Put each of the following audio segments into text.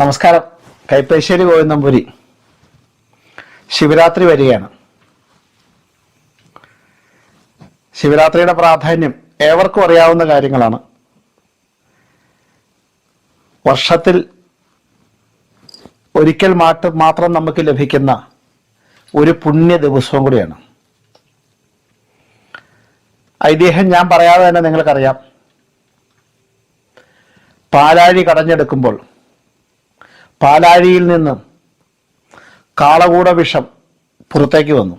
നമസ്കാരം. കൈപ്പേശ്ശേരി ഗോവിന്ദംപുരി ശിവരാത്രി വരികയാണ്. ശിവരാത്രിയുടെ പ്രാധാന്യം ഏവർക്കും അറിയാവുന്ന കാര്യങ്ങളാണ്. വർഷത്തിൽ ഒരിക്കൽ മാട്ട് മാത്രം നമുക്ക് ലഭിക്കുന്ന ഒരു പുണ്യ ദിവസവും കൂടിയാണ്. ഐതിഹ്യം ഞാൻ പറയാതെ തന്നെ നിങ്ങൾക്കറിയാം. പാലാഴി കടഞ്ഞെടുക്കുമ്പോൾ പാലാഴിയിൽ നിന്ന് കാളകൂട വിഷം പുറത്തേക്ക് വന്നു.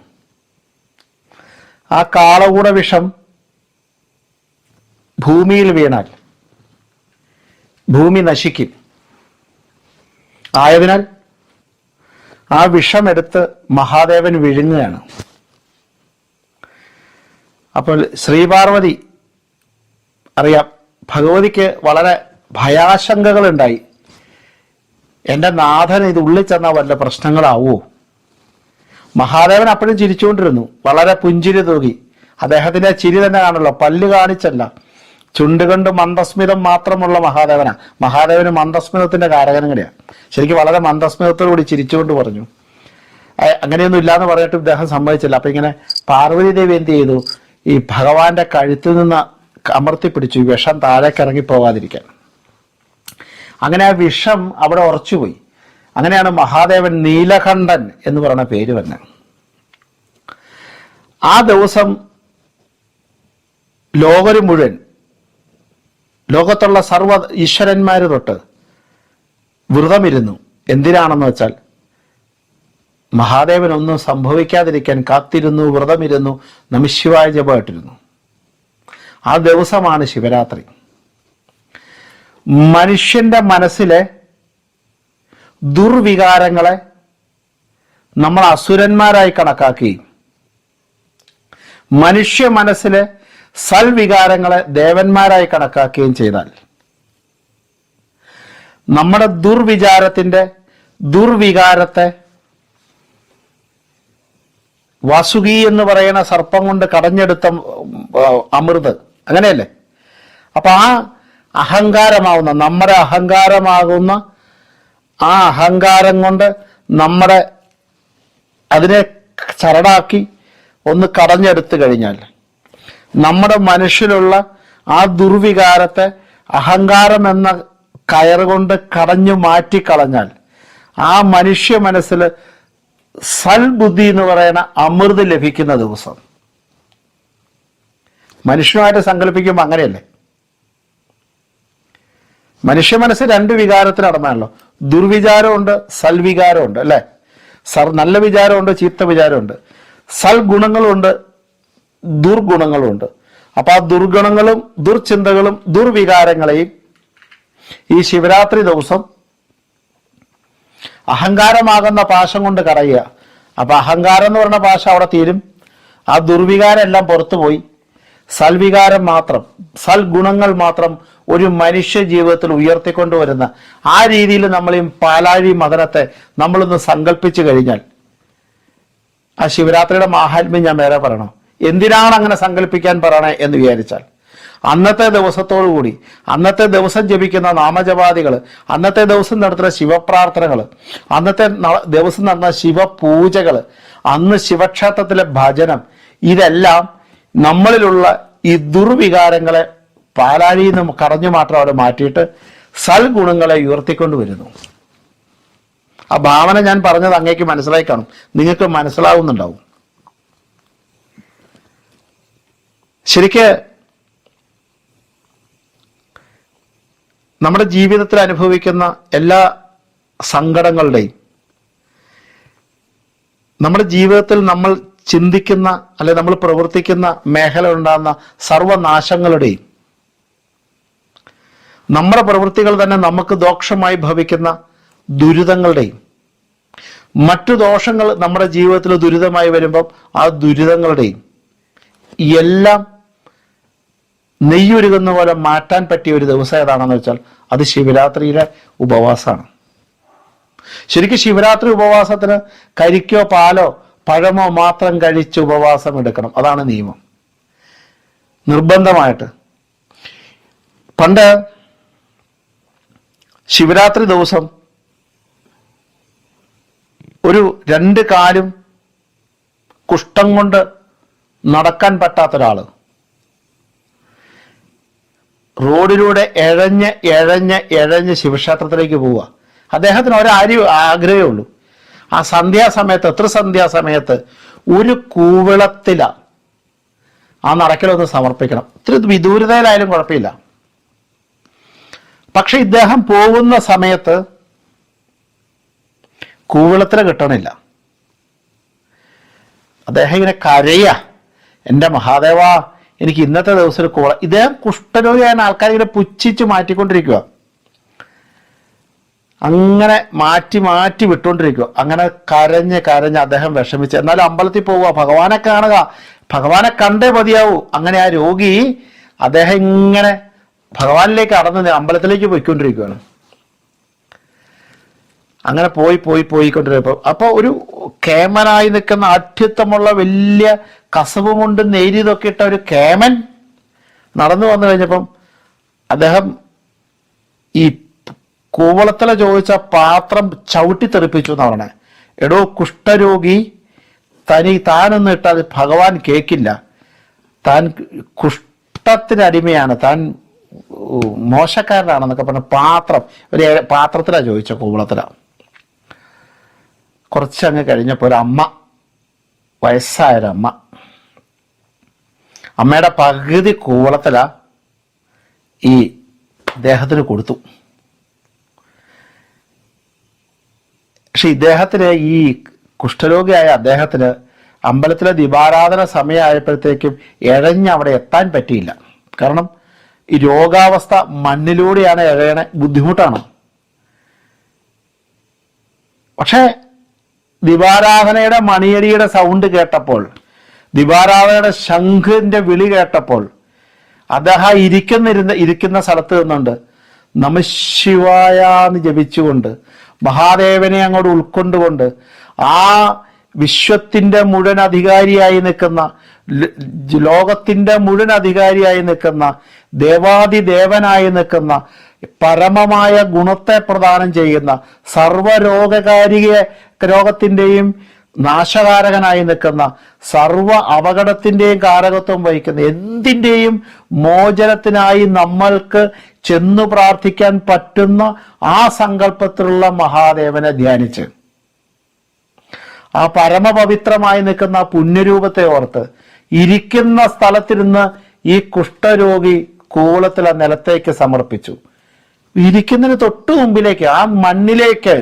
ആ കാളകൂട വിഷം ഭൂമിയിൽ വീണാൽ ഭൂമി നശിക്കും. ആയതിനാൽ ആ വിഷമെടുത്ത് മഹാദേവൻ വിഴുങ്ങുകയാണ്. അപ്പോൾ ശ്രീപാർവതി അറിയാം ഭഗവതിക്ക് വളരെ ഭയാശങ്കകളുണ്ടായി. എന്റെ നാഥൻ ഇത് ഉള്ളിൽ ചെന്നാൽ വല്ല പ്രശ്നങ്ങളാവോ? മഹാദേവൻ അപ്പോഴും ചിരിച്ചുകൊണ്ടിരുന്നു. വളരെ പുഞ്ചിരി തൂകി. അദ്ദേഹത്തിന്റെ ചിരി തന്നെ കാണല്ലോ പല്ല് കാണിച്ചല്ല. ചുണ്ടുകൊണ്ട് മന്ദസ്മിതം മാത്രമുള്ള മഹാദേവനാ. മഹാദേവന് മന്ദസ്മിതത്തിന്റെ കാരകനും കൂടിയാണ് ശരിക്കും വളരെ മന്ദസ്മിതത്തോടു കൂടി ചിരിച്ചുകൊണ്ട് പറഞ്ഞു. "ഏ, അങ്ങനെയൊന്നും ഇല്ലാന്ന് പറഞ്ഞിട്ട് ഇദ്ദേഹം സമ്മതിച്ചില്ല. അപ്പൊ ഇങ്ങനെ പാർവതി ദേവി എന്ത് ചെയ്തു? ഈ ഭഗവാന്റെ കഴുത്തിൽ നിന്ന് അമർത്തി പിടിച്ചു വിഷം താഴേക്കിറങ്ങി പോകാതിരിക്കാൻ. അങ്ങനെ ആ വിഷം അവിടെ ഉറച്ചുപോയി. അങ്ങനെയാണ് മഹാദേവൻ നീലകണ്ഠൻ എന്ന് പറയുന്ന പേര് തന്നെ ആ ദിവസം ലോകര് മുഴുവൻ ലോകത്തുള്ള സർവ ഈശ്വരന്മാർ തൊട്ട് വ്രതമിരുന്നു. എന്തിനാണെന്ന് വെച്ചാൽ മഹാദേവൻ ഒന്നും സംഭവിക്കാതിരിക്കാൻ കാത്തിരുന്നു വ്രതമിരുന്നു നമിശിവായ ജപമായിട്ടിരുന്നു. ആ ദിവസമാണ് ശിവരാത്രി. മനുഷ്യന്റെ മനസ്സിലെ ദുർവികാരങ്ങളെ നമ്മൾ അസുരന്മാരായി കണക്കാക്കി. മനുഷ്യ മനസ്സിലെ സൽവികാരങ്ങളെ ദേവന്മാരായി കണക്കാക്കുകയും ചെയ്താൽ നമ്മുടെ ദുർവിചാരത്തിന്റെ ദുർവികാരത്തെ വാസുകി എന്ന് പറയുന്ന സർപ്പം കൊണ്ട് കടഞ്ഞെടുത്ത അമൃത്. അങ്ങനെയല്ലേ? അപ്പൊ ആ അഹങ്കാരമാവുന്ന നമ്മുടെ അഹങ്കാരമാകുന്ന ആ അഹങ്കാരം കൊണ്ട് നമ്മുടെ അതിനെ ചരടാക്കി ഒന്ന് കടഞ്ഞെടുത്തു കഴിഞ്ഞാൽ നമ്മുടെ മനുഷ്യലുള്ള ആ ദുർവികാരത്തെ അഹങ്കാരം എന്ന കയറുകൊണ്ട് കടഞ്ഞു മാറ്റിക്കളഞ്ഞാൽ ആ മനുഷ്യ മനസ്സിൽ സൽബുദ്ധി എന്ന് പറയുന്ന അമൃത് ലഭിക്കുന്ന ദിവസം. മനുഷ്യനുമായിട്ട് സങ്കല്പിക്കുമ്പോൾ അങ്ങനെയല്ലേ? മനുഷ്യ മനസ്സ് രണ്ട് വികാരത്തിനടന്നാണല്ലോ ദുർവിചാരമുണ്ട് സൽവികാരമുണ്ട് അല്ലെ? സർ നല്ല വിചാരമുണ്ട് ചീത്ത വിചാരമുണ്ട്. സൽഗുണങ്ങളുണ്ട് ദുർഗുണങ്ങളുണ്ട്. അപ്പോൾ ആ ദുർഗുണങ്ങളും ദുർചിന്തകളും ദുർവികാരങ്ങളെയും ഈ ശിവരാത്രി ദിവസം അഹങ്കാരമാകുന്ന പാശം കൊണ്ട് കറയുക അപ്പൊ അഹങ്കാരം എന്ന് പറഞ്ഞ പാശം അവിടെ തീരും. ആ ദുർവികാരം എല്ലാം പുറത്തു പോയി സൽവികാരം മാത്രം സൽഗുണങ്ങൾ മാത്രം ഒരു മനുഷ്യ ജീവിതത്തിൽ ഉയർത്തിക്കൊണ്ടുവരുന്ന ആ രീതിയിൽ നമ്മളീ പാലാഴി മദനത്തെ നമ്മളൊന്ന് സങ്കല്പിച്ചു കഴിഞ്ഞാൽ ആ ശിവരാത്രിയുടെ മാഹാത്മ്യം ഞാൻ വേറെ പറയണം. എന്തിനാണ് അങ്ങനെ സങ്കല്പിക്കാൻ പറയണേ എന്ന് വിചാരിച്ചാൽ? അന്നത്തെ ദിവസത്തോടു കൂടി അന്നത്തെ ദിവസം ജപിക്കുന്ന നാമജപാദികൾ അന്നത്തെ ദിവസം നടത്തുന്ന ശിവപ്രാർത്ഥനകൾ അന്നത്തെ ദിവസം നടന്ന ശിവപൂജകൾ അന്ന് ശിവക്ഷേത്രത്തിലെ ഭജനം ഇതെല്ലാം നമ്മളിലുള്ള ഈ ദുർവികാരങ്ങളെ പാലാഴിയിൽ നിന്ന് കടഞ്ഞു മാത്രം അവിടെ മാറ്റിയിട്ട് സൽഗുണങ്ങളെ ഉയർത്തിക്കൊണ്ട് വരുന്നു. ആ ഭാവന ഞാൻ പറഞ്ഞത് അങ്ങേക്ക് മനസ്സിലായി കാണും. നിങ്ങൾക്ക് മനസ്സിലാവുന്നുണ്ടാവും. ശരിക്ക് നമ്മുടെ ജീവിതത്തിൽ അനുഭവിക്കുന്ന എല്ലാ സങ്കടങ്ങളുടെയും നമ്മുടെ ജീവിതത്തിൽ നമ്മൾ ചിന്തിക്കുന്ന അല്ലെ നമ്മൾ പ്രവർത്തിക്കുന്ന മേഖല ഉണ്ടാകുന്ന സർവനാശങ്ങളുടെയും നമ്മുടെ പ്രവൃത്തികൾ തന്നെ നമുക്ക് ദോഷമായി ഭവിക്കുന്ന ദുരിതങ്ങളുടെയും മറ്റു ദോഷങ്ങൾ നമ്മുടെ ജീവിതത്തിൽ ദുരിതമായി വരുമ്പം ആ ദുരിതങ്ങളുടെയും എല്ലാം നെയ്യൊരുകുന്ന പോലെ മാറ്റാൻ പറ്റിയ ഒരു ദിവസം ഏതാണെന്ന് വെച്ചാൽ അത് ശിവരാത്രിയിലെ ഉപവാസമാണ്. ശരിക്കും ശിവരാത്രി ഉപവാസത്തിന് കരിക്കോ പാലോ പഴമോ മാത്രം കഴിച്ച് ഉപവാസം എടുക്കണം. അതാണ് നിയമം. നിർബന്ധമായിട്ട്. പണ്ട് ശിവരാത്രി ദിവസം ഒരു രണ്ട് കാലും കുഷ്ഠം കൊണ്ട് നടക്കാൻ പറ്റാത്ത ഒരാൾ റോഡിലൂടെ എഴഞ്ഞ് എഴഞ്ഞ് എഴഞ്ഞ് ശിവക്ഷേത്രത്തിലേക്ക് പോവുക. അദ്ദേഹത്തിന് ഒരാര്യം ആഗ്രഹമേ ഉള്ളൂ. ആ സന്ധ്യാസമയത്ത് എത്ര സന്ധ്യാസമയത്ത് ഒരു കൂവിളത്തില ആ നടക്കലൊന്ന് സമർപ്പിക്കണം. ഇത്തിരി വിദൂരതയിലായാലും കുഴപ്പമില്ല. പക്ഷെ ഇദ്ദേഹം പോകുന്ന സമയത്ത് കൂവിളത്തില കിട്ടണില്ല. അദ്ദേഹം ഇങ്ങനെ കരയ എന്റെ മഹാദേവ എനിക്ക് ഇന്നത്തെ ദിവസം കൂള ഇദ്ദേഹം കുഷ്ഠരോഗിയായ ആൾക്കാർ ഇങ്ങനെ പുച്ഛിച്ച് മാറ്റിക്കൊണ്ടിരിക്കുക അങ്ങനെ മാറ്റി മാറ്റി വിട്ടുകൊണ്ടിരിക്കുക. അങ്ങനെ കരഞ്ഞ് കരഞ്ഞ് അദ്ദേഹം വിഷമിച്ച്. എന്നാലും അമ്പലത്തിൽ പോവുക ഭഗവാനെ കാണുക. ഭഗവാനെ കണ്ടേ മതിയാവൂ. അങ്ങനെ ആ രോഗി അദ്ദേഹം ഇങ്ങനെ ഭഗവാനിലേക്ക് അടന്ന് അമ്പലത്തിലേക്ക് പോയിക്കൊണ്ടിരിക്കുകയാണ്. അങ്ങനെ പോയി പോയി പോയിക്കൊണ്ടിരുന്നപ്പോൾ അപ്പോൾ ഒരു കേമനായി നിൽക്കുന്ന അത്യുത്തമുള്ള വലിയ കസവ് കൊണ്ട് നേരിതൊക്കെ ഇട്ട ഒരു കേമൻ നടന്നു വന്നു കഴിഞ്ഞപ്പം അദ്ദേഹം ഈ കൂവളത്തില ചോദിച്ച പാത്രം ചവിട്ടി തെറിപ്പിച്ചു എന്ന് പറയണേ എടോ കുഷ്ഠരോഗി തനി താനൊന്നും ഇട്ടാൽ ഭഗവാൻ കേൾക്കില്ല താൻ കുഷ്ഠത്തിന് അടിമയാണ്. താൻ മോശക്കാരനാണെന്നൊക്കെ പറഞ്ഞ പാത്രം ഒരു പാത്രത്തിലാണ് ചോദിച്ച കൂവളത്തിലാണ് കുറച്ചങ്ങ് കഴിഞ്ഞപ്പോൾ ഒരു അമ്മ വയസ്സായൊരമ്മ അമ്മയുടെ പകുതി കൂവളത്തില ഈ അദ്ദേഹത്തിന് കൊടുത്തു. പക്ഷെ ഇദ്ദേഹത്തിന് ഈ കുഷ്ഠരോഗിയായ അദ്ദേഹത്തിന് അമ്പലത്തിലെ ദീപാരാധന സമയമായപ്പോഴത്തേക്കും ഇഴഞ്ഞ് അവിടെ എത്താൻ പറ്റിയില്ല. കാരണം ഈ രോഗാവസ്ഥ മണ്ണിലൂടെയാണ് ഇഴയണേ ബുദ്ധിമുട്ടാണ്. പക്ഷേ ദിവാരാധനയുടെ മണിയടിയുടെ സൗണ്ട് കേട്ടപ്പോൾ ദിവാരാധനയുടെ ശംഖിന്റെ വിളി കേട്ടപ്പോൾ അദ്ദേഹം ഇരിക്കുന്നിരുന്ന ഇരിക്കുന്ന സ്ഥലത്ത് നിന്നുണ്ട്. നമശിവായ എന്ന് ജപിച്ചുകൊണ്ട് മഹാദേവനെ അങ്ങോട്ട് ഉൾക്കൊണ്ടുകൊണ്ട് ആ വിശ്വത്തിന്റെ മുഴുവൻ അധികാരിയായി നിൽക്കുന്ന ലോകത്തിന്റെ മുഴുവൻ അധികാരിയായി നിൽക്കുന്ന ദേവാദിദേവനായി നിൽക്കുന്ന പരമമായ ഗുണത്തെ പ്രദാനം ചെയ്യുന്ന സർവരോഗകാരിക രോഗത്തിന്റെയും നാശകാരകനായി നിൽക്കുന്ന സർവ അപകടത്തിന്റെയും കാരകത്വം വഹിക്കുന്ന എന്തിന്റെയും മോചനത്തിനായി നമ്മൾക്ക് ചെന്നു പ്രാർത്ഥിക്കാൻ പറ്റുന്ന ആ സങ്കല്പത്തിലുള്ള മഹാദേവനെ ധ്യാനിച്ച്. ആ പരമപവിത്രമായി നിൽക്കുന്ന പുണ്യരൂപത്തെ ഓർത്ത് ഇരിക്കുന്ന സ്ഥലത്തിരുന്ന് ഈ കുഷ്ഠരോഗി കൂളത്തിലെ നിലത്തേക്ക് സമർപ്പിച്ചു. ഇരിക്കുന്നതിന് തൊട്ടു മുമ്പിലേക്ക് ആ മണ്ണിലേക്ക്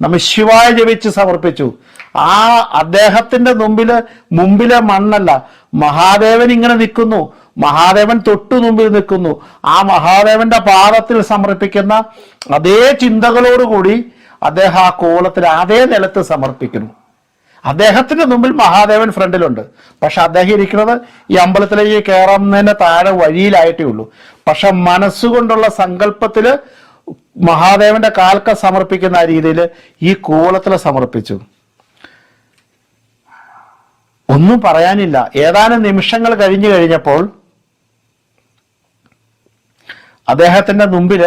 നമ്മ ശിവായ ജപിച്ച് സമർപ്പിച്ചു. ആ അദ്ദേഹത്തിന്റെ മുമ്പിൽ മുമ്പിലെ മണ്ണല്ല. മഹാദേവൻ ഇങ്ങനെ നിൽക്കുന്നു. മഹാദേവൻ തൊട്ടു മുമ്പിൽ നിൽക്കുന്നു. ആ മഹാദേവന്റെ പാദത്തിൽ സമർപ്പിക്കുന്ന അതേ ചിന്തകളോടുകൂടി അദ്ദേഹം ആ കോലത്തിൽ അതേ നിലത്ത് സമർപ്പിക്കുന്നു. അദ്ദേഹത്തിന്റെ മുമ്പിൽ മഹാദേവൻ ഫ്രണ്ടിലുണ്ട്. പക്ഷെ അദ്ദേഹം ഇരിക്കുന്നത് ഈ അമ്പലത്തിലേക്ക് കയറുന്നതിന്റെ താഴെ വഴിയിലായിട്ടേ ഉള്ളൂ. പക്ഷെ മനസ്സുകൊണ്ടുള്ള സങ്കല്പത്തിൽ മഹാദേവന്റെ കാൽക്ക സമർപ്പിക്കുന്ന രീതിയിൽ ഈ കൂളത്തിൽ സമർപ്പിച്ചു. ഒന്നും പറയാനില്ല. ഏതാനും നിമിഷങ്ങൾ കഴിഞ്ഞു കഴിഞ്ഞപ്പോൾ അദ്ദേഹത്തിന്റെ മുമ്പിൽ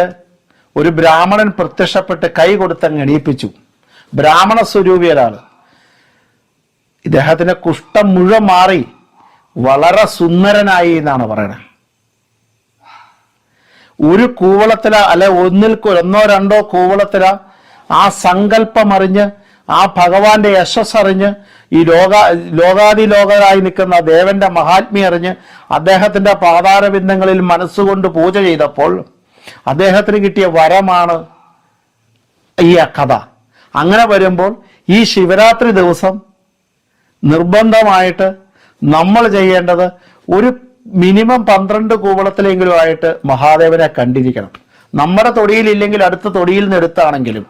ഒരു ബ്രാഹ്മണൻ പ്രത്യക്ഷപ്പെട്ട് കൈ കൊടുത്തങ്ങ് എണീപ്പിച്ചു. ബ്രാഹ്മണ സ്വരൂപിയരാണ് ഇദ്ദേഹത്തിന്റെ കുഷ്ഠം മുഴുവൻ മാറി വളരെ സുന്ദരനായി എന്നാണ് പറയണത് ഒരു കൂവളത്തില അല്ലെ ഒന്നിൽ ഒന്നോ രണ്ടോ കൂവളത്തില ആ സങ്കല്പം അറിഞ്ഞ് ആ ഭഗവാന്റെ യശസ് അറിഞ്ഞ് ഈ ലോക ലോകാതിലോകരായി നിൽക്കുന്ന ദേവന്റെ മഹാത്മ്യം അറിഞ്ഞ് അദ്ദേഹത്തിന്റെ പാതാരബിന്ദങ്ങളിൽ മനസ്സുകൊണ്ട് പൂജ ചെയ്തപ്പോൾ അദ്ദേഹത്തിന് കിട്ടിയ വരമാണ് ഈ കഥ. അങ്ങനെ വരുമ്പോൾ ഈ ശിവരാത്രി ദിവസം നിർബന്ധമായിട്ട് നമ്മൾ ചെയ്യേണ്ടത് ഒരു മിനിമം പന്ത്രണ്ട് കൂവളത്തിലെങ്കിലും ആയിട്ട് മഹാദേവനെ കണ്ടിരിക്കണം. നമ്മുടെ തൊടിയിലില്ലെങ്കിൽ അടുത്ത തൊടിയിൽ നിന്ന് എടുത്താണെങ്കിലും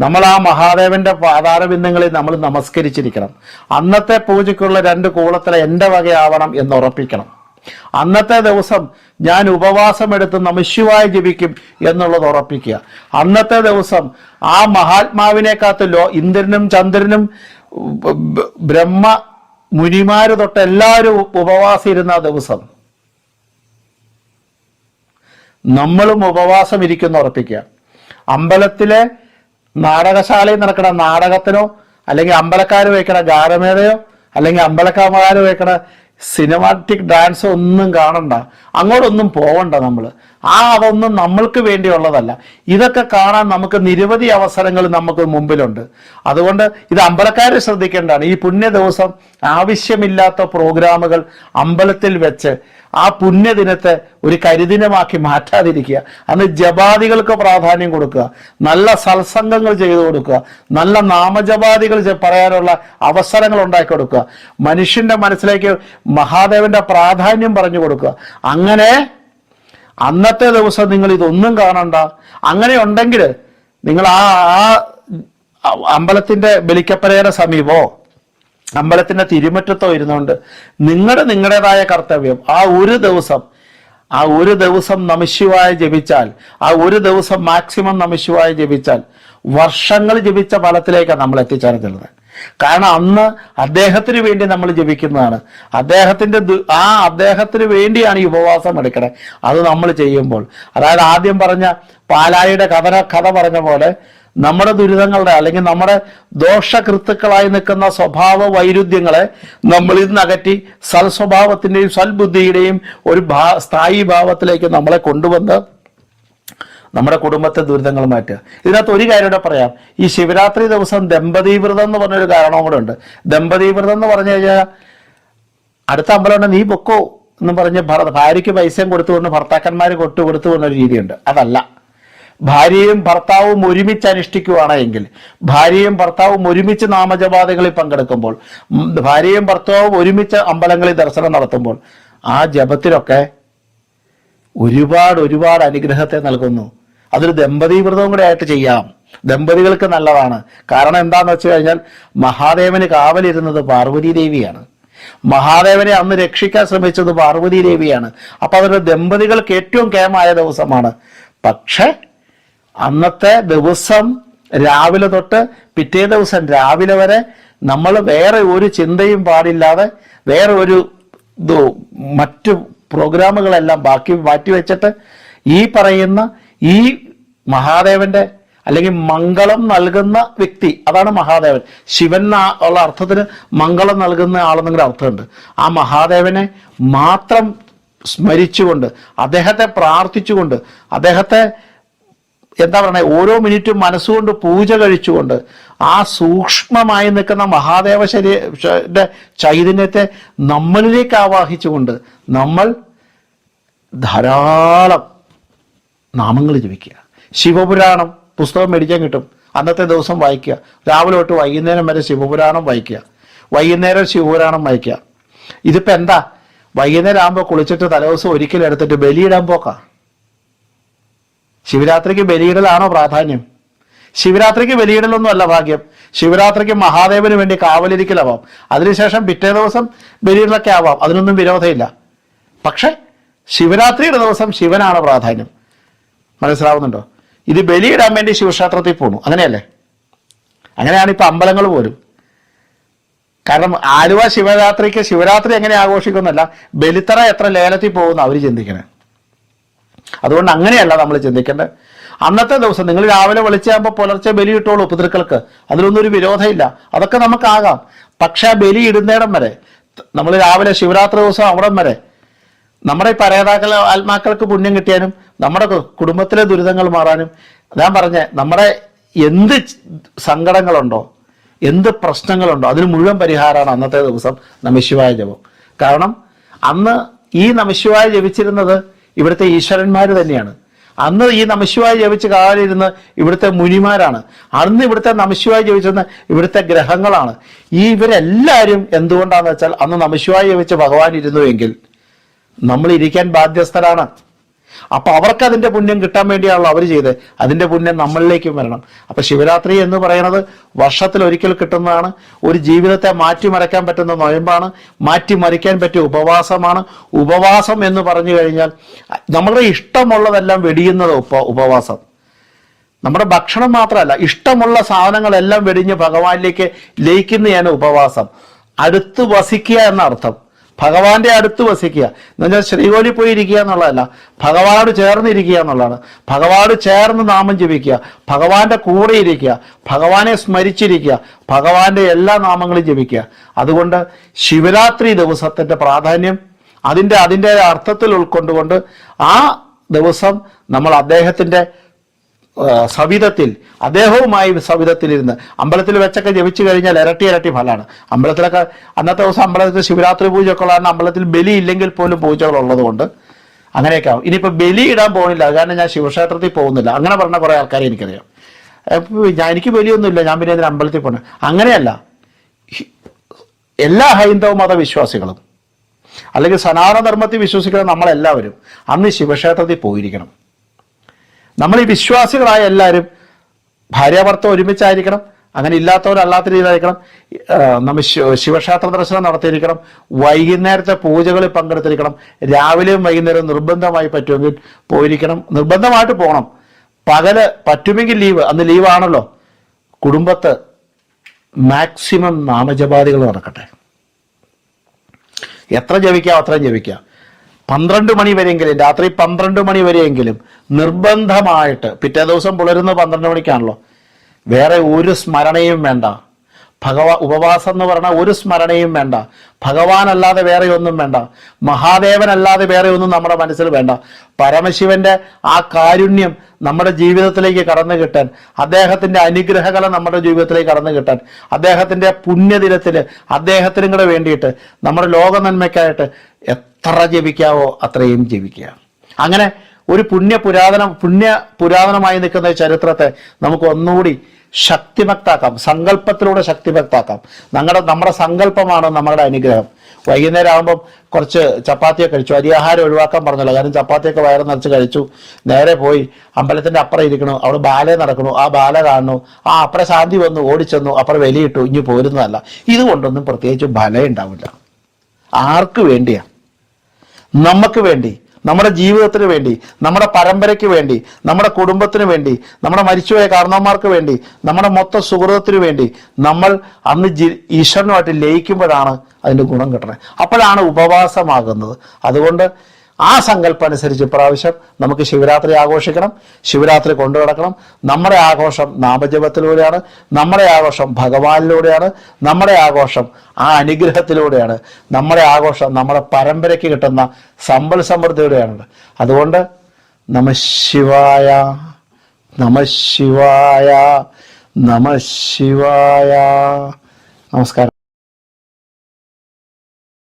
നമ്മൾ ആ മഹാദേവന്റെ പാതാരബിന്ദങ്ങളിൽ നമ്മൾ നമസ്കരിച്ചിരിക്കണം. അന്നത്തെ പൂജയ്ക്കുള്ള രണ്ട് കൂളത്തിലെ എന്റെ വകയാവണം എന്ന് ഉറപ്പിക്കണം. അന്നത്തെ ദിവസം ഞാൻ ഉപവാസം എടുത്ത് നമശിവായി ജപിക്കും എന്നുള്ളത് ഉറപ്പിക്കുക. അന്നത്തെ ദിവസം ആ മഹാത്മാവിനെ കാത്ത് ലോ ഇന്ദ്രനും ചന്ദ്രനും ബ്രഹ്മ മുനിമാര് തൊട്ട് എല്ലാവരും ഉപവാസം ഇരുന്ന ദിവസം. നമ്മളും ഉപവാസം ഇരിക്കുന്ന ഉറപ്പിക്കുക. അമ്പലത്തിലെ നാടകശാലയിൽ നടക്കുന്ന നാടകത്തിനോ അല്ലെങ്കിൽ അമ്പലക്കാർ വയ്ക്കണ ഗാനമേളയോ അല്ലെങ്കിൽ അമ്പലക്കാമാർ വയ്ക്കണ സിനിമാറ്റിക് ഡാൻസോ ഒന്നും കാണണ്ട. അങ്ങോട്ടൊന്നും പോവണ്ട നമ്മൾ ആ അതൊന്നും നമ്മൾക്ക് വേണ്ടിയുള്ളതല്ല. ഇതൊക്കെ കാണാൻ നമുക്ക് നിരവധി അവസരങ്ങൾ നമുക്ക് മുമ്പിലുണ്ട്. അതുകൊണ്ട് ഇത് അമ്പലക്കാർ ശ്രദ്ധിക്കേണ്ടതാണ്. ഈ പുണ്യ ദിവസം ആവശ്യമില്ലാത്ത പ്രോഗ്രാമുകൾ അമ്പലത്തിൽ വെച്ച് ആ പുണ്യദിനത്തെ ഒരു കരിദിനമാക്കി മാറ്റാതിരിക്കുക. അന്ന് ജപാദികൾക്ക് പ്രാധാന്യം കൊടുക്കുക. നല്ല സത്സംഗങ്ങൾ ചെയ്തു കൊടുക്കുക. നല്ല നാമജപാദികൾ പറയാനുള്ള അവസരങ്ങൾ ഉണ്ടാക്കി കൊടുക്കുക. മനുഷ്യന്റെ മനസ്സിലേക്ക് മഹാദേവന്റെ പ്രാധാന്യം പറഞ്ഞു കൊടുക്കുക. അങ്ങനെ അന്നത്തെ ദിവസം നിങ്ങൾ ഇതൊന്നും കാണണ്ട. അങ്ങനെ ഉണ്ടെങ്കിൽ നിങ്ങൾ ആ ആ അമ്പലത്തിന്റെ ബലിക്കപ്പരയുടെ സമീപോ അമ്പലത്തിന്റെ തിരുമുറ്റത്തോ ഇരുന്നുകൊണ്ട് നിങ്ങളുടെ നിങ്ങളുടേതായ കർത്തവ്യം ആ ഒരു ദിവസം ആ ഒരു ദിവസം നമശിവായ ജപിച്ചാൽ ആ ഒരു ദിവസം മാക്സിമം നമശിവായ ജപിച്ചാൽ വർഷങ്ങൾ ജപിച്ച ഫലത്തിലേക്കാണ് നമ്മൾ എത്തിച്ചേർന്നത് കാരണം അന്ന് അദ്ദേഹത്തിന് വേണ്ടി നമ്മൾ ജപിക്കുന്നതാണ്. അദ്ദേഹത്തിന്റെ ആ അദ്ദേഹത്തിന് വേണ്ടിയാണ് ഈ ഉപവാസം എടുക്കണേ. അത് നമ്മൾ ചെയ്യുമ്പോൾ. അതായത് ആദ്യം പറഞ്ഞ പാലായിയുടെ കഥ കഥ പറഞ്ഞ പോലെ നമ്മുടെ ദുരിതങ്ങളുടെ അല്ലെങ്കിൽ നമ്മുടെ ദോഷകൃത്തുക്കളായി നിൽക്കുന്ന സ്വഭാവ വൈരുദ്ധ്യങ്ങളെ നമ്മൾ ഇന്ന് അകറ്റി സൽസ്വഭാവത്തിന്റെയും സൽബുദ്ധിയുടെയും ഒരു ഭാ സ്ഥായി ഭാവത്തിലേക്ക് നമ്മളെ കൊണ്ടുവന്ന് നമ്മുടെ കുടുംബത്തെ ദുരിതങ്ങൾ മാറ്റുക. ഇതിനകത്ത് ഒരു കാര്യം കൂടെ പറയാം. ഈ ശിവരാത്രി ദിവസം ദമ്പതി വ്രതം എന്ന് പറഞ്ഞൊരു കാരണവും കൂടെ ഉണ്ട്. ദമ്പതി വ്രതം എന്ന് പറഞ്ഞു കഴിഞ്ഞാൽ അടുത്ത അമ്പലമുണ്ട് നീ പൊക്കോ എന്ന് പറഞ്ഞ് ഭാര്യയ്ക്ക് പൈസയും കൊടുത്തുകൊണ്ട് ഭർത്താക്കന്മാർ കൊട്ടു കൊടുത്തു ഒരു രീതിയുണ്ട്. അതല്ല. ഭാര്യയും ഭർത്താവും ഒരുമിച്ച് അനുഷ്ഠിക്കുകയാണെങ്കിൽ ഭാര്യയും ഭർത്താവും ഒരുമിച്ച് നാമജപാതകളിൽ പങ്കെടുക്കുമ്പോൾ ഭാര്യയും ഭർത്താവും ഒരുമിച്ച് അമ്പലങ്ങളിൽ ദർശനം നടത്തുമ്പോൾ ആ ജപത്തിലൊക്കെ ഒരുപാട് ഒരുപാട് അനുഗ്രഹത്തെ നൽകുന്നു. അതൊരു ദമ്പതി വ്രതവും കൂടെ ആയിട്ട് ചെയ്യാം. ദമ്പതികൾക്ക് നല്ലതാണ്. കാരണം എന്താന്ന് വെച്ച് കഴിഞ്ഞാൽ മഹാദേവന് കാവലിരുന്നത് പാർവതി ദേവിയാണ്. മഹാദേവനെ അന്ന് രക്ഷിക്കാൻ ശ്രമിച്ചത് പാർവതി ദേവിയാണ്. അപ്പൊ അതൊരു ദമ്പതികൾക്ക് ഏറ്റവും കേമായ ദിവസമാണ്. പക്ഷെ അന്നത്തെ ദിവസം രാവിലെ തൊട്ട് പിറ്റേ ദിവസം രാവിലെ വരെ നമ്മൾ വേറെ ഒരു ചിന്തയും പാടില്ലാതെ വേറെ ഒരു മറ്റു പ്രോഗ്രാമുകളെല്ലാം ബാക്കി മാറ്റി വെച്ചിട്ട് ഈ പറയുന്ന ഈ മഹാദേവന്റെ അല്ലെങ്കിൽ മംഗളം നൽകുന്ന വ്യക്തി അതാണ് മഹാദേവൻ. ശിവൻ ഉള്ള അർത്ഥത്തിന് മംഗളം നൽകുന്ന ആളെന്നെങ്കിലും അർത്ഥമുണ്ട്. ആ മഹാദേവനെ മാത്രം സ്മരിച്ചുകൊണ്ട് അദ്ദേഹത്തെ പ്രാർത്ഥിച്ചുകൊണ്ട് അദ്ദേഹത്തെ എന്താ പറയുക ഓരോ മിനിറ്റും മനസ്സുകൊണ്ട് പൂജ കഴിച്ചുകൊണ്ട് ആ സൂക്ഷ്മമായി നിൽക്കുന്ന മഹാദേവ ശരീരന്റെ ചൈതന്യത്തെ നമ്മളിലേക്ക് ആവാഹിച്ചുകൊണ്ട് നമ്മൾ ധാരാളം നാമങ്ങൾ ജപിക്കുക. ശിവപുരാണം പുസ്തകം മേടിക്കാൻ കിട്ടും. അന്നത്തെ ദിവസം വായിക്കുക. രാവിലെ തൊട്ട് വൈകുന്നേരം വരെ ശിവപുരാണം വായിക്കുക. വൈകുന്നേരം ശിവപുരാണം വായിക്കുക. ഇതിപ്പോൾ എന്താ? വൈകുന്നേരം ആകുമ്പോൾ കുളിച്ചിട്ട് തലേദിവസം ഒരിക്കലും എടുത്തിട്ട് ബലിയിടാൻ പോക്കാം. ശിവരാത്രിക്ക് ബലിയിടലാണോ പ്രാധാന്യം? ശിവരാത്രിക്ക് ബലിയിടലൊന്നും അല്ല ഭാഗ്യം. ശിവരാത്രിക്ക് മഹാദേവന് വേണ്ടി കാവലിരിക്കലാവാം. അതിനുശേഷം പിറ്റേ ദിവസം ബലിയിടലൊക്കെ ആവാം. അതിനൊന്നും വിരോധമില്ല. പക്ഷെ ശിവരാത്രിയുടെ ദിവസം ശിവനാണ് പ്രാധാന്യം. മനസ്സിലാവുന്നുണ്ടോ? ഇത് ബലിയിടാൻ വേണ്ടി ശിവക്ഷേത്രത്തിൽ പോണു. അങ്ങനെയല്ലേ? അങ്ങനെയാണ് ഇപ്പൊ അമ്പലങ്ങൾ പോലും. കാരണം ആലുവ ശിവരാത്രിക്ക് ശിവരാത്രി എങ്ങനെ ആഘോഷിക്കുന്നല്ല ബലിത്തറ എത്ര ലേലത്തിൽ പോകുന്ന അവർ ചിന്തിക്കണേ. അതുകൊണ്ട് അങ്ങനെയല്ല നമ്മൾ ചിന്തിക്കേണ്ടത്. അന്നത്തെ ദിവസം നിങ്ങൾ രാവിലെ വിളിച്ചാകുമ്പോൾ പുലർച്ചെ ബലി ഇട്ടോളൂ പിതൃക്കൾക്ക്. അതിലൊന്നും ഒരു വിരോധമില്ല. അതൊക്കെ നമുക്കാകാം. പക്ഷെ ആ ബലി ഇടുന്നിടം വരെ നമ്മൾ രാവിലെ ശിവരാത്രി ദിവസം അവിടം വരെ നമ്മുടെ പരേതാക്കൾ ആത്മാക്കൾക്ക് പുണ്യം കിട്ടിയാനും നമ്മുടെ കുടുംബത്തിലെ ദുരിതങ്ങൾ മാറാനും ഞാൻ പറഞ്ഞ നമ്മുടെ എന്ത് സങ്കടങ്ങളുണ്ടോ എന്ത് പ്രശ്നങ്ങളുണ്ടോ അതിന് മുഴുവൻ പരിഹാരമാണ് അന്നത്തെ ദിവസം നമശിവായ ജപം. കാരണം അന്ന് ഈ നമശിവായ ജപിച്ചിരുന്നത് ഇവിടുത്തെ ഈശ്വരന്മാർ തന്നെയാണ്. അന്ന് ഈ നമശിവായ ജപിച്ച് കാലിരുന്ന് ഇവിടുത്തെ മുനിമാരാണ്. അന്ന് ഇവിടുത്തെ നമശിവായ ജപിച്ചിരുന്ന ഇവിടുത്തെ ഗ്രഹങ്ങളാണ്. ഈ ഇവരെല്ലാവരും എന്തുകൊണ്ടാണെന്ന് വെച്ചാൽ അന്ന് നമശിവായ ജപിച്ച് ഭഗവാൻ ഇരുന്നുവെങ്കിൽ നമ്മൾ ഇരിക്കാൻ ബാധ്യസ്ഥരാണ്. അപ്പൊ അവർക്ക് അതിന്റെ പുണ്യം കിട്ടാൻ വേണ്ടിയാണല്ലോ അവർ ചെയ്തത് അതിന്റെ പുണ്യം നമ്മളിലേക്കും വരണം. അപ്പൊ ശിവരാത്രി എന്ന് പറയുന്നത് വർഷത്തിൽ ഒരിക്കൽ കിട്ടുന്നതാണ്. ഒരു ജീവിതത്തെ മാറ്റിമറിക്കാൻ പറ്റുന്ന നൊയമ്പാണ്. മാറ്റിമറിക്കാൻ പറ്റിയ ഉപവാസമാണ്. ഉപവാസം എന്ന് പറഞ്ഞു കഴിഞ്ഞാൽ നമ്മളുടെ ഇഷ്ടമുള്ളതെല്ലാം വെടിയുന്നത് ഉപ ഉപവാസം. നമ്മുടെ ഭക്ഷണം മാത്രമല്ല ഇഷ്ടമുള്ള സാധനങ്ങളെല്ലാം വെടിഞ്ഞ് ഭഗവാനിലേക്ക് ലയിക്കുന്നതാണ് ഉപവാസം. അടുത്ത് വസിക്കുക എന്ന അർത്ഥം ഭഗവാന്റെ അടുത്ത് വസിക്കുക. എന്നുവെച്ചാൽ ശ്രീകോലി പോയി ഇരിക്കുക എന്നുള്ളതല്ല. ഭഗവാനോട് ചേർന്ന് ഇരിക്കുക എന്നുള്ളതാണ്. ഭഗവാനോട് ചേർന്ന് നാമം ജപിക്കുക. ഭഗവാന്റെ കൂടെ ഇരിക്കുക. ഭഗവാനെ സ്മരിച്ചിരിക്കുക. ഭഗവാന്റെ എല്ലാ നാമങ്ങളും ജപിക്കുക. അതുകൊണ്ട് ശിവരാത്രി ദിവസത്തിന്റെ പ്രാധാന്യം അതിന്റെ അതിന്റെ അർത്ഥത്തിൽ ഉൾക്കൊണ്ടുകൊണ്ട് ആ ദിവസം നമ്മൾ അദ്ദേഹത്തിന്റെ സവിധത്തിൽ അദ്ദേഹവുമായി സവിധത്തിലിരുന്ന്. അമ്പലത്തിൽ വെച്ചൊക്കെ ജപിച്ചു കഴിഞ്ഞാൽ ഇരട്ടി ഇരട്ടി ഫലമാണ്. അമ്പലത്തിലൊക്കെ അന്നത്തെ ദിവസം അമ്പലത്തിൽ ശിവരാത്രി പൂജയൊക്കെ ഉള്ളതാണ്. അമ്പലത്തിൽ ബലി ഇല്ലെങ്കിൽ പോലും പൂജകൾ ഉള്ളതുകൊണ്ട് അങ്ങനെയൊക്കെ ആവും. ഇനിയിപ്പോൾ ബലി ഇടാൻ പോകുന്നില്ല കാരണം ഞാൻ ശിവക്ഷേത്രത്തിൽ പോകുന്നില്ല. അങ്ങനെ പറഞ്ഞ കുറേ ആൾക്കാരെ എനിക്കറിയാം. ഞാൻ എനിക്ക് ബലിയൊന്നുമില്ല. ഞാൻ പിന്നെ ഇതിന് അമ്പലത്തിൽ പോകണം അങ്ങനെയല്ല. എല്ലാ ഹൈന്ദവ മതവിശ്വാസികളും അല്ലെങ്കിൽ സനാതനധർമ്മത്തിൽ വിശ്വസിക്കുന്ന നമ്മളെല്ലാവരും അന്ന് ശിവക്ഷേത്രത്തിൽ പോയിരിക്കണം. നമ്മൾ ഈ വിശ്വാസികളായ എല്ലാവരും ഭാര്യാഭർത്തം ഒരുമിച്ചായിരിക്കണം അങ്ങനെ ഇല്ലാത്തവരല്ലാത്ത രീതിയിലായിരിക്കണം നമ്മൾ ശിവ- ശിവക്ഷേത്ര ദർശനം നടത്തിയിരിക്കണം വൈകുന്നേരത്തെ പൂജകളിൽ പങ്കെടുത്തിരിക്കണം രാവിലെയും വൈകുന്നേരവും നിർബന്ധമായി പറ്റുമെങ്കിൽ പോയിരിക്കണം നിർബന്ധമായിട്ട് പോകണം. പകൽ പറ്റുമെങ്കിൽ ലീവ് അന്ന് ലീവാണല്ലോ. കുടുംബത്ത് മാക്സിമം നാമജപാദികൾ നടക്കട്ടെ. എത്ര ജപിക്കാം അത്രയും ജപിക്കാം. പന്ത്രണ്ട് മണി വരെയെങ്കിലും രാത്രി പന്ത്രണ്ട് മണി വരെയെങ്കിലും നിർബന്ധമായിട്ട് പിറ്റേ ദിവസം പുലരുന്ന പന്ത്രണ്ട് മണിക്കാണല്ലോ. വേറെ ഒരു സ്മരണയും വേണ്ട. ഭഗവാ ഉപവാസം എന്ന് പറഞ്ഞ ഒരു സ്മരണയും വേണ്ട. ഭഗവാൻ അല്ലാതെ വേറെ ഒന്നും വേണ്ട. മഹാദേവനല്ലാതെ വേറെ ഒന്നും നമ്മുടെ മനസ്സിൽ വേണ്ട. പരമശിവന്റെ ആ കാരുണ്യം നമ്മുടെ ജീവിതത്തിലേക്ക് കടന്നു കിട്ടാൻ അദ്ദേഹത്തിന്റെ അനുഗ്രഹകല നമ്മുടെ ജീവിതത്തിലേക്ക് കടന്നു കിട്ടാൻ അദ്ദേഹത്തിന്റെ പുണ്യദിനത്തിൽ അദ്ദേഹത്തിനും കൂടെ വേണ്ടിയിട്ട് നമ്മുടെ ലോക നന്മയ്ക്കായിട്ട് എത്ര ജപിക്കാവോ അത്രയും ജപിക്കുക. അങ്ങനെ ഒരു പുണ്യ പുരാതനം പുണ്യ പുരാതനമായി നിൽക്കുന്ന ചരിത്രത്തെ നമുക്ക് ഒന്നുകൂടി ശക്തിമക്താക്കാം സങ്കല്പത്തിലൂടെ ശക്തിമക്താക്കാം നമ്മുടെ നമ്മുടെ സങ്കല്പമാണ് നമ്മുടെ അനുഗ്രഹം. വൈകുന്നേരം ആകുമ്പം കുറച്ച് ചപ്പാത്തിയൊക്കെ കഴിച്ചു. അരിയാഹാരം ഒഴിവാക്കാൻ പറഞ്ഞല്ലോ. കാരണം ചപ്പാത്തിയൊക്കെ വയറ് നിറച്ച് കഴിച്ചു. നേരെ പോയി അമ്പലത്തിന്റെ അപ്പുറം ഇരിക്കണു. അവിടെ ബാല നടക്കണു. ആ ബാല കാണണു ആ അപ്പുറം ശാന്തി വന്നു ഓടിച്ചെന്നു. അപ്പുറം വെലിയിട്ടു. ഇനി പോരുന്നതല്ല. ഇതുകൊണ്ടൊന്നും പ്രത്യേകിച്ച് ബലം ഉണ്ടാവില്ല. ആർക്ക് വേണ്ടിയാ? നമുക്ക് വേണ്ടി നമ്മുടെ ജീവിതത്തിന് വേണ്ടി നമ്മുടെ പരമ്പരയ്ക്ക് വേണ്ടി നമ്മുടെ കുടുംബത്തിന് വേണ്ടി നമ്മുടെ മരിച്ചുപോയ കാരണവന്മാർക്ക് വേണ്ടി നമ്മുടെ മൊത്ത സുഹൃതത്തിന് വേണ്ടി നമ്മൾ അന്ന് ജി- ഈശ്വരനുമായിട്ട് ലയിക്കുമ്പോഴാണ് അതിന്റെ ഗുണം കിട്ടണേ. അപ്പോഴാണ് ഉപവാസമാകുന്നത്. അതുകൊണ്ട് ആ സങ്കല്പം അനുസരിച്ച് പ്രാവശ്യം നമുക്ക് ശിവരാത്രി ആഘോഷിക്കണം ശിവരാത്രി കൊണ്ടു നടക്കണം നമ്മുടെ ആഘോഷം നാമജപത്തിലൂടെയാണ് നമ്മുടെ ആഘോഷം ഭഗവാനിലൂടെയാണ് നമ്മുടെ ആഘോഷം ആ അനുഗ്രഹത്തിലൂടെയാണ് നമ്മുടെ ആഘോഷം നമ്മുടെ പരമ്പരയ്ക്ക് കിട്ടുന്ന സമ്പൽ സമൃദ്ധിയോടെയാണ്. അതുകൊണ്ട് നമ ശിവായ നമ ശിവായ നമ ശിവായ. നമസ്കാരം.